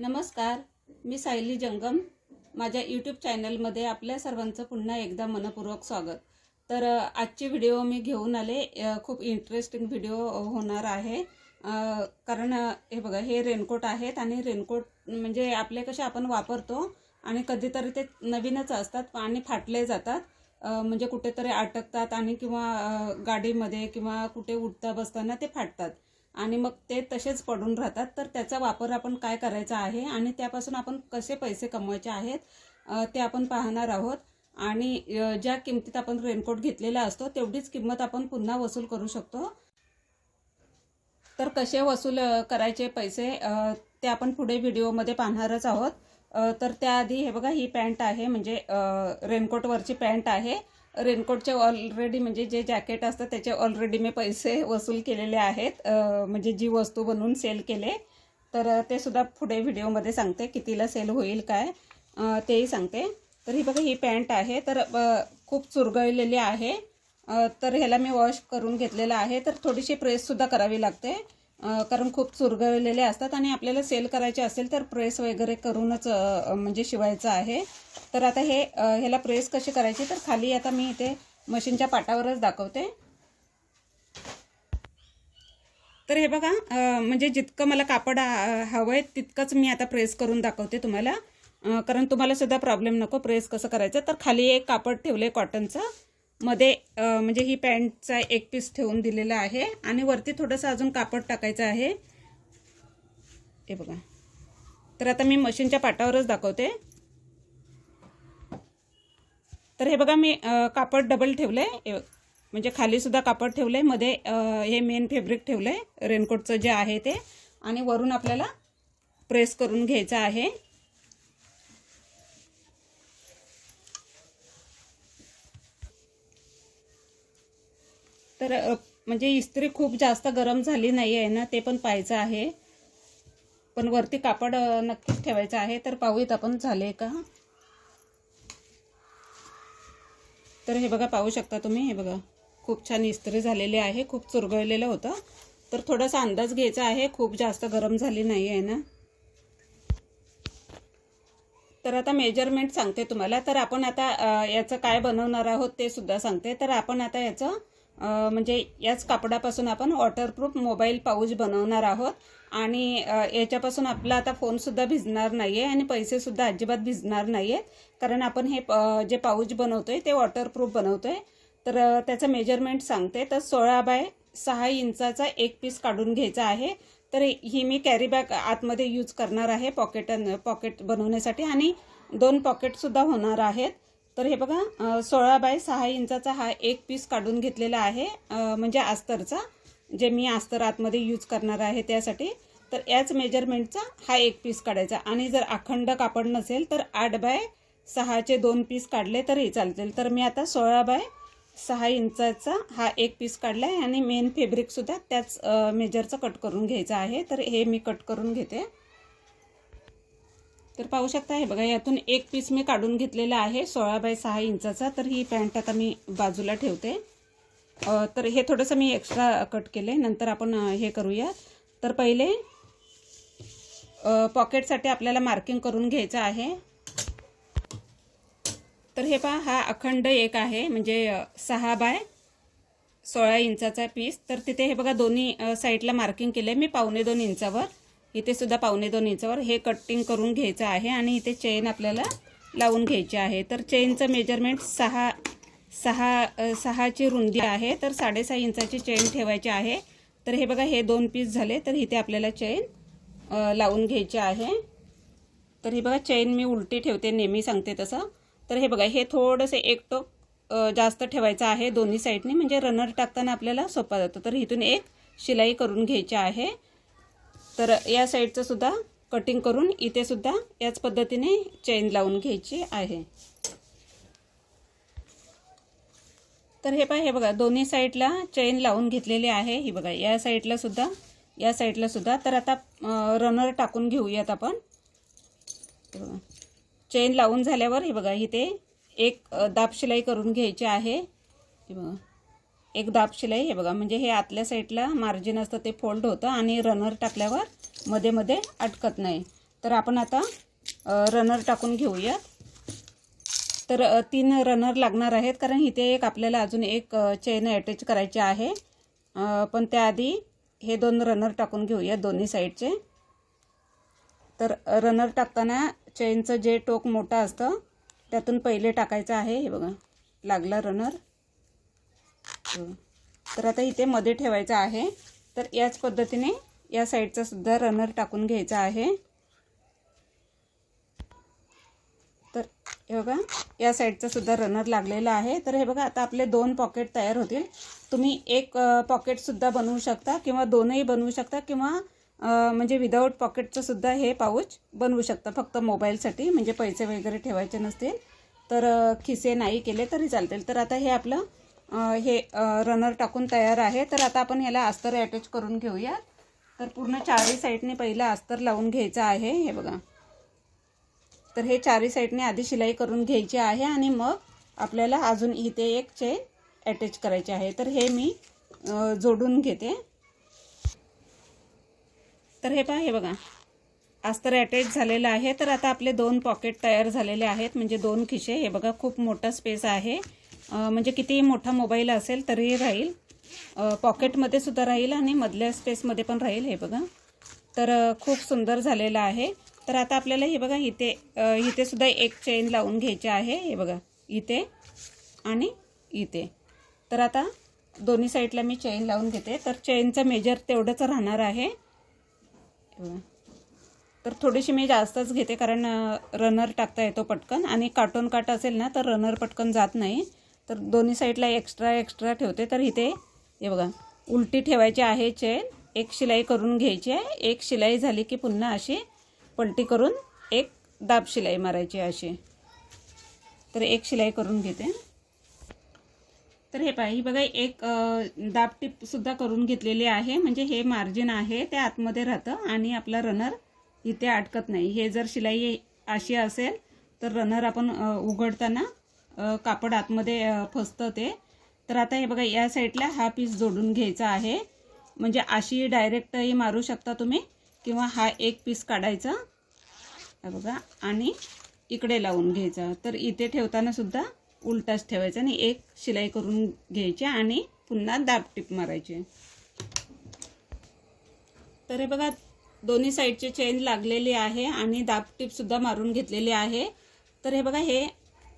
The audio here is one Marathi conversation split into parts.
नमस्कार मी सायली जंगम. माझ्या यूट्यूब चॅनलमध्ये आपल्या सर्वांचं पुन्हा एकदा मनपूर्वक स्वागत. तर आजचे आजची व्हिडिओ मी घेऊन आले. खूप इंटरेस्टिंग व्हिडिओ होणार आहे. कारण हे बघा हे रेनकोट आहेत आणि रेनकोट म्हणजे आपले कसे आपण वापरतो आणि कधीतरी ते नवीनच असतात आणि फाटले जातात. म्हणजे कुठेतरी अटकतात आणि किंवा गाडीमध्ये किंवा कुठे उठता बसताना ते फाटतात. आणि मग ते तसेच पडून राहतात. तर त्याचा वापर आपण काय करायचा आहे आणि त्यापासून आपण कसे पैसे कमवायचे आहेत ते आपण पाहणार आहोत. आणि ज्या किमतीत आपण रेनकोट घेतलेला असतो तेवढीच किंमत आपण पुन्हा वसूल करू शकतो. तर कसे वसूल करायचे पैसे ते आपण पुढे व्हिडिओमध्ये पाहणारच आहोत. तर त्याआधी हे बघा ही पॅन्ट आहे म्हणजे रेनकोटवरची पॅन्ट आहे. रेनकोटचे ऑलरेडी म्हणजे जे जॅकेट असतं त्याचे ऑलरेडी मी पैसे वसूल केलेले आहेत. म्हणजे जी वस्तू बनवून सेल केले तर ते सुद्धा पुढे व्हिडिओमध्ये सांगते कितीला सेल होईल काय. तेही सांगते. तर ही बघा ही पॅन्ट आहे. तर खूप चुरगळलेली आहे. तर ह्याला मी वॉश करून घेतलेलं आहे. तर थोडीशी प्रेससुद्धा करावी लागते. कारण खूप चुरगळलेले असतात आणि आपल्याला सेल करायचे असेल तर प्रेस वगैरे करूनच म्हणजे शिवायचं आहे. तर आता हे ह्याला प्रेस कशी करायची? तर खाली आता मी इथे मशीनच्या पाटावरच दाखवते. तर हे बघा म्हणजे जितकं मला कापड हवं आहे तितकंच मी आता प्रेस करून दाखवते तुम्हाला. कारण तुम्हाला सुद्धा प्रॉब्लेम नको प्रेस कसं करायचं. तर खाली एक कापड ठेवलं आहे कॉटनचं. मध्ये म्हणजे ही पॅन्टचा एक पीस ठेवून दिलेला आहे आणि वरती थोडंसं अजून कापड टाकायचं आहे. हे बघा. तर आता मी मशीनच्या पाटावरच दाखवते. तर हे बघा मी कापड डबल ठेवलं आहे म्हणजे खालीसुद्धा कापड ठेवलं आहे मध्ये हे मेन फेब्रिक ठेवलं आहे रेनकोटचं जे आहे ते. आणि वरून आपल्याला प्रेस करून घ्यायचं आहे. तर म्हणजे इस्त्री खूप जास्त गरम झाली नाही आहे ना ते पण पाहायचं आहे. पण वरती कापड नक्कीच ठेवायचं आहे. तर पाहूयात आपण झाले का? तर हे बघा पाहू शकता तुम्ही हे बघा. खूप छान इस्त्री झालेली आहे खूप चुरगळलेलं होतं. तर थोडासा अंदाज घ्यायचा आहे खूप जास्त गरम झाली नाही आहे ना. तर आता मेजरमेंट सांगते तुम्हाला. तर आपण आता याचं काय बनवणार आहोत ते सुद्धा सांगते. तर आपण आता याचं म्हणजे याच कापडापासून आपण वॉटरप्रूफ मोबाईल पाऊच बनवणार आहोत. आणि याच्यापासून आपला आता फोनसुद्धा भिजणार नाही आहे आणि पैसेसुद्धा अजिबात भिजणार नाही आहेत कारण आपण हे जे पाऊच बनवतो आहे ते वॉटरप्रूफ बनवतो आहे तर त्याचं मेजरमेंट सांगते. तर सोळा बाय सहा इंचाचा एक पीस काढून घ्यायचा आहे. तर ही मी कॅरी बॅग आतमध्ये यूज करणार आहे पॉकेट पॉकेट बनवण्यासाठी. आणि दोन पॉकेटसुद्धा होणार आहेत. तर हे बघा सोळा बाय सहा इंचाचा हा एक पीस काढून घेतलेला आहे म्हणजे आस्तरचा जे मी अस्तर आतमध्ये यूज करणार आहे त्यासाठी. तर याच मेजरमेंटचा हा एक पीस काढायचा. आणि जर अखंड कापड नसेल तर आठ बाय सहाचे दोन पीस काढले तरी चालतील. तर मी आता सोळा बाय सहा इंचाचा हा एक पीस काढला आहे आणि मेन फॅब्रिकसुद्धा त्याच मेजरचं कट करून घ्यायचं आहे. तर हे मी कट करून घेते. तर पाहू शकता हे बघा यातून एक पीस मी काढून घेतलेला आहे सोळा बाय सहा इंचाचा. तर ही पॅन्ट आता मी बाजूला ठेवते. तर हे थोडंसं मी एक्स्ट्रा कट केले नंतर आपण हे करूया. तर पहिले पॉकेटसाठी आपल्याला मार्किंग करून घ्यायचं आहे. तर हे पहा हा अखंड एक आहे म्हणजे सहा बाय सोळा इंचाचा पीस तर तिथे हे बघा दोन्ही साईडला मार्किंग केलं आहे मी पावणे दोन इंचावर. इथे सुद्धा पावणे दोन इंचावर हे कटिंग करून घ्यायचं आहे आणि इथे चेन आपल्याला लावून घ्यायची आहे. तर चेनचं मेजरमेंट सहा सहा सहाची रुंदी आहे. तर साडेसहा इंचाची चेन ठेवायची आहे. तर हे बघा हे दोन पीस झाले. तर इथे आपल्याला चेन लावून घ्यायची आहे. तर हे बघा चेन मी उलटी ठेवते नेहमी सांगते तसं. तर हे बघा हे थोडंसं एक टोक जास्त ठेवायचं आहे दोन्ही साईडने म्हणजे रनर टाकताना आपल्याला सोपा जातो. तर इथून एक शिलाई करून घ्यायची आहे. तर या साईडचं सुद्धा कटिंग करून इथे सुद्धा याच पद्धतीने चेन लावून घ्यायची आहे. तर हे पहा हे बघा दोन्ही साईडला चेन लावून घेतलेली आहे ही बघा. या साईडला सुद्धा या साईडला सुद्धा. तर आता रनर टाकून घेऊयात आपण. चेन लावून झाल्यावर हे बघा इथे एक दाब शिलाई करून घ्यायची आहे. हे बघा. एक दाब शिलाई हे बघा. म्हणजे हे आतल्या साईडला मार्जिन असतं ते फोल्ड होतं आणि रनर टाकल्यावर मध्ये मध्ये अटकत नाही. तर आपण आता रनर टाकून घेऊया. तर तीन रनर लागणार आहेत कारण इथे एक आपल्याला अजून एक चेन अटॅच करायची आहे. पण त्याआधी हे दोन रनर टाकून घेऊया दोन्ही साईडचे. तर रनर टाकताना चेनचं जे टोक मोठं असतं त्यातून पहिले टाकायचं आहे. हे बघा लागला रनर तर आता इथे मध्ये ठेवायचं आहे. तर याच पद्धतीने या साईडचा सुद्धा रनर टाकून घ्यायचा आहे. तर हे बघा या साईडचा सुद्धा रनर लागलेला आहे. तर हे बघा आता आपले दोन पॉकेट तयार होतील. तुम्ही एक पॉकेटसुद्धा बनवू शकता किंवा दोनही बनवू शकता किंवा म्हणजे विदाऊट पॉकेटचं सुद्धा हे पाऊच बनवू शकता फक्त मोबाईलसाठी म्हणजे पैसे वगैरे ठेवायचे नसतील. तर खिसे नाही केले तरी चालतील. तर आता हे आपलं हे रनर टाकून तयार आहे. तर आता आपण ह्याला अस्तर अटॅच करून घेऊया. तर पूर्ण चारही साईडने पहिला अस्तर लावून घ्यायचं आहे. हे बघा. तर हे चारही साईडने आधी शिलाई करून घ्यायची आहे आणि मग आपल्याला अजून इथे एक चेन अटॅच करायची आहे. तर हे मी जोडून घेते. तर हे पहा हे बघा. अस्तर अटॅच झालेलं आहे. तर आता आपले दोन पॉकेट तयार झालेले आहेत. म्हणजे दोन खिशे. हे बघा खूप मोठा स्पेस आहे. म्हणजे कितीही मोठा मोबाईल असेल तरीही राहील. पॉकेटमध्ये सुद्धा राहील आणि मधल्या स्पेसमध्ये पण राहील हे बघा. तर खूप सुंदर झालेलं आहे. तर आता आपल्याला हे बघा इथे इथे सुद्धा एक चेन लावून घ्यायची आहे. हे बघा इथे आणि इथे. तर आता दोन्ही साईडला मी चेन लावून घेते. तर चेनचं मेजर तेवढंच राहणार आहे. तर थोडीशी मी जास्तच घेते कारण रनर टाकता येतो पटकन. आणि काटून काट असेल ना तर रनर पटकन जात नाही. तर दोन्ही साईडला एक्स्ट्रा एक्स्ट्रा ठेवते. तर इथे हे बघा उलटी ठेवायची आहे चेन एक शिलाई करून घ्यायची आहे. एक शिलाई झाली की पुन्हा अशी पलटी करून एक दाब शिलाई मारायची अशी. तर एक शिलाई करून घेते. तर हे पहा ही बघा एक दाब टिपसुद्धा करून घेतलेली आहे. म्हणजे हे मार्जिन आहे ते आतमध्ये राहतं आणि आपला रनर इथे अटकत नाही. हे जर शिलाई अशी असेल तर रनर आपण उघडताना कापड आतमध्ये फसतं ते. तर आता हे बघा या साईडला हा पीस जोडून घ्यायचा आहे. म्हणजे अशी डायरेक्टही मारू शकता तुम्ही किंवा हा एक पीस काढायचा. बघा आणि इकडे लावून घ्यायचा. तर इथे ठेवताना सुद्धा उलटाच ठेवायचा आणि एक शिलाई करून घ्यायची आणि पुन्हा दाब टिप मारायची. तर हे बघा दोन्ही साईडचे चेन लागलेली आहे आणि दाब टिपसुद्धा मारून घेतलेली आहे. तर हे बघा हे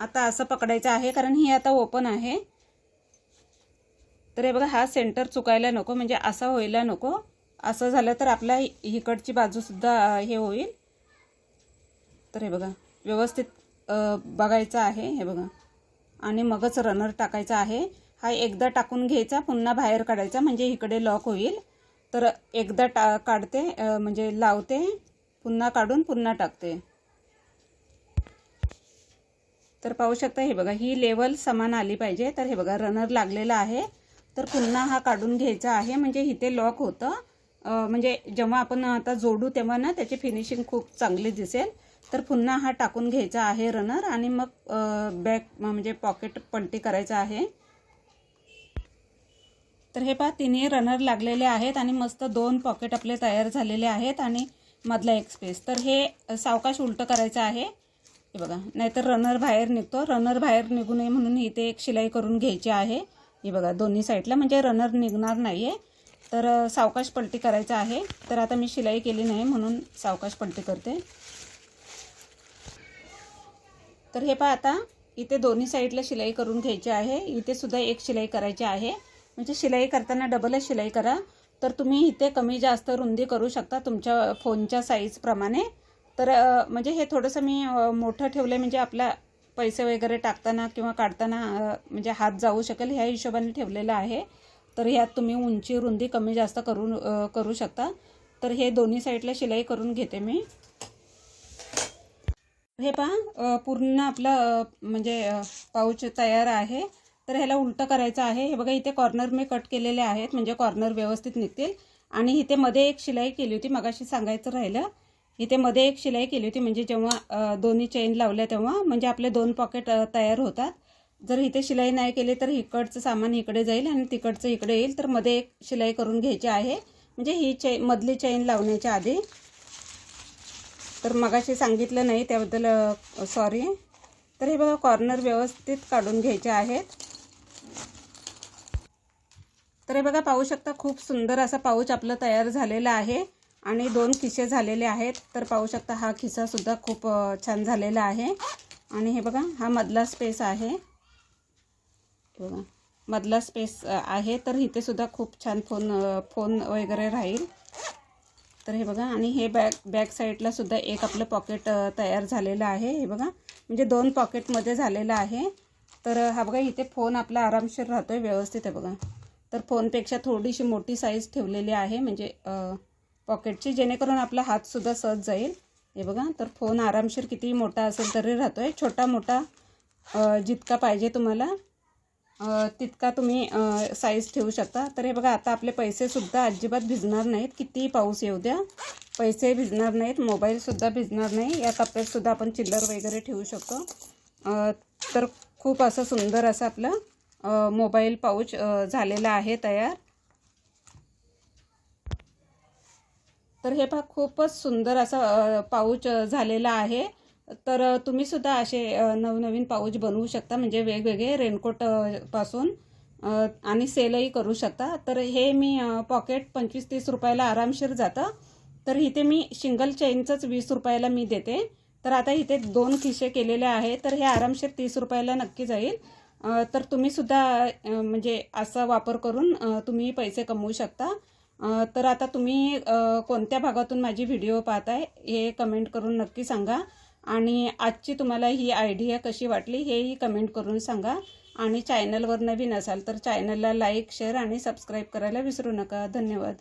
आता असं पकडायचं आहे कारण ही आता ओपन आहे. तर हे बघा हा सेंटर चुकायला नको म्हणजे असा व्हायला नको. असं झालं तर आपल्या इकडची बाजूसुद्धा हे होईल. तर हे बघा व्यवस्थित बघायचं आहे हे बघा. आणि मगच रनर टाकायचा आहे. हा एकदा टाकून घ्यायचा पुन्हा बाहेर काढायचा म्हणजे इकडे लॉक होईल. तर एकदा टा काढते म्हणजे लावते पुन्हा काढून पुन्हा टाकते. तर पाहू शकता हे बघा ही लेवल समान आली पाहिजे. तर हे बघा रनर लागलेला आहे. तर पुन्हा हा काढून घ्यायचा आहे. म्हणजे इथे लॉक होतं. म्हणजे जेव्हा आपण आता जोडू तेव्हा ना त्याची फिनिशिंग खूप चांगली दिसेल. तर पुन्हा हा टाकून घ्यायचा आहे रनर आणि मग बॅक म्हणजे पॉकेट पलटी करायचा आहे. तर हे पहा तिन्ही रनर लागलेले आहेत आणि मस्त दोन पॉकेट आपले तयार झालेले आहेत आणि मधला एक स्पेस तर हे सावकाश उलटं करायचं आहे. हे बघा. नाहीतर रनर बाहेर निघतो. रनर बाहेर निघू नये म्हणून इथे एक शिलाई करून घ्यायची आहे. हे बघा दोन्ही साईडला म्हणजे रनर निघणार नाही आहे तर सावकाश पलटी करायचं आहे. तर आता मी शिलाई केली नाही म्हणून सावकाश पलटी करते. तर हे पहा आता. इथे दोन्ही साईडला शिलाई करून घ्यायची आहे. इथे सुद्धा एक शिलाई करायची आहे. म्हणजे शिलाई करताना डबलच शिलाई करा. तर तुम्ही इथे कमी जास्त रुंदी करू शकता तुमच्या फोनच्या साईजप्रमाणे तर म्हणजे हे थोडंसं मी मोठं ठेवलं म्हणजे आपला पैसे वगैरे टाकताना किंवा काढताना म्हणजे हात जाऊ शकेल ह्या हिशोबाने ठेवलेलं आहे. तर ह्यात तुम्ही उंची रुंदी कमी जास्त करून करू शकता. तर हे दोन्ही साईडला शिलाई करून घेते मी. हे पहा पूर्ण आपलं म्हणजे पाऊच तयार आहे. तर ह्याला उलटं करायचं आहे. हे बघा इथे कॉर्नर मी कट केलेले आहेत म्हणजे कॉर्नर व्यवस्थित निघतील. आणि इथे मध्ये एक शिलाई केली होती मगाशी सांगायचं राहिलं. इथे मध्ये एक शिलाई केली होती म्हणजे जेव्हा दोन्ही चेन लावल्या तेव्हा म्हणजे आपले दोन पॉकेट तयार होतात. जर इथे शिलाई नाही केली तर इकडचं सामान इकडे जाईल आणि तिकडचं इकडे येईल. तर मध्ये एक शिलाई करून घ्यायची आहे. म्हणजे ही चेन मधली चेन लावण्याच्या आधी. तर मगाशी सांगितलं नाही त्याबद्दल सॉरी तर हे बघा कॉर्नर व्यवस्थित काढून घ्यायचे आहेत. तर हे बघा पाहू शकता खूप सुंदर असा पाऊच आपलं तयार झालेला आहे. आणि दोन खिसे झालेले आहेत. तर पाहू शकता हा खिसासुद्धा खूप छान झालेला आहे. आणि हे बघा हा मधला स्पेस आहे. बघा मधला स्पेस आहे. तर इथे सुद्धा खूप छान फोन फोन वगैरे राहील. तर हे बघा आणि हे बॅक बॅक साईडला सुद्धा एक आपलं पॉकेट तयार झालेलं आहे. हे बघा म्हणजे दोन पॉकेटमध्ये झालेलं आहे. तर हा बघा इथे फोन आपला आरामशीर राहतोय व्यवस्थित आहे बघा. तर फोनपेक्षा थोडीशी मोठी साईज ठेवलेली आहे. म्हणजे पॉकेटची जेणेकरून आपला हातसुद्धा सहज जाईल. हे बघा तर फोन आरामशीर कितीही मोठा असेल तरी राहतो आहे छोटा मोठा जितका पाहिजे तुम्हाला तितका तुम्ही साईज ठेवू शकता. तर हे बघा आता आपले पैसेसुद्धा अजिबात भिजणार नाहीत. कितीही पाऊस येऊ द्या. पैसे भिजणार नाहीत. मोबाईलसुद्धा भिजणार नाही. या टप्प्यातसुद्धा आपण चिल्लर वगैरे ठेवू शकतो. तर खूप असं सुंदर असं आपलं मोबाईल पाऊच झालेला आहे तयार. तर हे पहा खूपच सुंदर असा पाऊच झालेला आहे. तर तुम्ही सुद्धा असे नवनवीन पाऊच बनवू शकता म्हणजे वेगवेगळे रेनकोटपासून आणि सेलही करू शकता. तर हे मी पॉकेट पंचवीस तीस रुपयाला आरामशीर जातं. तर इथे मी सिंगल चेनचंच वीस रुपयाला मी देते. तर आता इथे दोन खिसे केलेले आहे तर हे आरामशीर तीस रुपयाला नक्की जाईल. तर तुम्ही सुद्धा म्हणजे असा वापर करून तुम्ही पैसे कमवू शकता. तर आता तुम्ही कोणत्या भागातून माझी व्हिडिओ पाहताय हे कमेंट करून नक्की सांगा. आणि आजची तुम्हाला ही आयडिया कशी वाटली हेही कमेंट करून सांगा. आणि चॅनलवर नवीन असाल तर चॅनलला लाईक शेअर आणि सबस्क्राईब करायला विसरू नका. धन्यवाद.